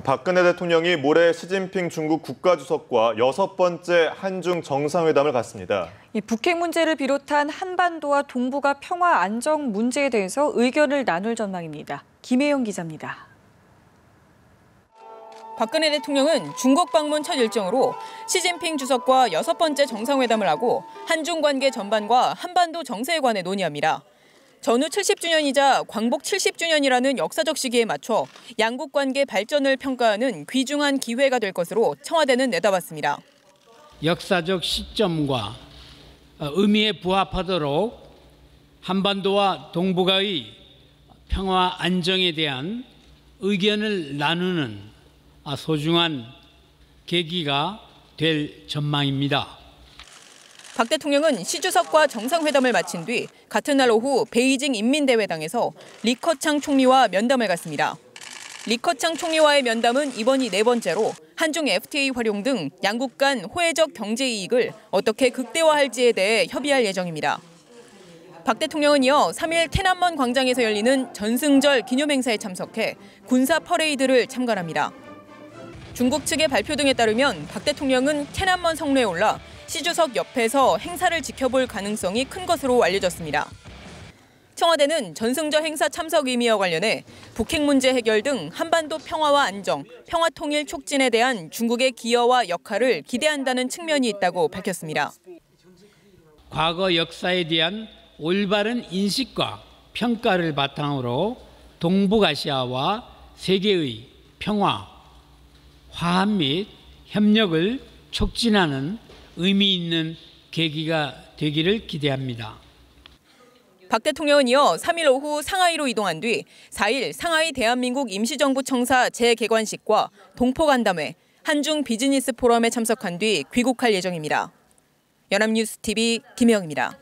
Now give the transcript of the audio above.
박근혜 대통령이 모레 시진핑 중국 국가주석과 여섯 번째 한중 정상회담을 갖습니다. 이 북핵 문제를 비롯한 한반도와 동북아 평화 안정 문제에 대해서 의견을 나눌 전망입니다. 김혜영 기자입니다. 박근혜 대통령은 중국 방문 첫 일정으로 시진핑 주석과 여섯 번째 정상회담을 하고 한중 관계 전반과 한반도 정세에 관해 논의합니다. 전후 70주년이자 광복 70주년이라는 역사적 시기에 맞춰 양국 관계 발전을 평가하는 귀중한 기회가 될 것으로 청와대는 내다봤습니다. 역사적 시점과 의미에 부합하도록 한반도와 동북아의 평화 안정에 대한 의견을 나누는 소중한 계기가 될 전망입니다. 박 대통령은 시 주석과 정상회담을 마친 뒤 같은 날 오후 베이징 인민대회당에서 리커창 총리와 면담을 갖습니다. 리커창 총리와의 면담은 이번이 네 번째로 한중 FTA 활용 등 양국 간 호혜적 경제 이익을 어떻게 극대화할지에 대해 협의할 예정입니다. 박 대통령은 이어 3일 테난먼 광장에서 열리는 전승절 기념행사에 참석해 군사 퍼레이드를 참관합니다. 중국 측의 발표 등에 따르면 박 대통령은 테난먼 성로에 올라 시 주석 옆에서 행사를 지켜볼 가능성이 큰 것으로 알려졌습니다. 청와대는 전승절 행사 참석 의미와 관련해 북핵 문제 해결 등 한반도 평화와 안정, 평화 통일 촉진에 대한 중국의 기여와 역할을 기대한다는 측면이 있다고 밝혔습니다. 과거 역사에 대한 올바른 인식과 평가를 바탕으로 동북아시아와 세계의 평화, 화합 및 협력을 촉진하는 의미 있는 계기가 되기를 기대합니다. 박 대통령은 이어 3일 오후 상하이로 이동한 뒤 4일 상하이 대한민국 임시정부 청사 재개관식과 동포간담회, 한중 비즈니스 포럼에 참석한 뒤 귀국할 예정입니다. 연합뉴스 TV 김혜영입니다.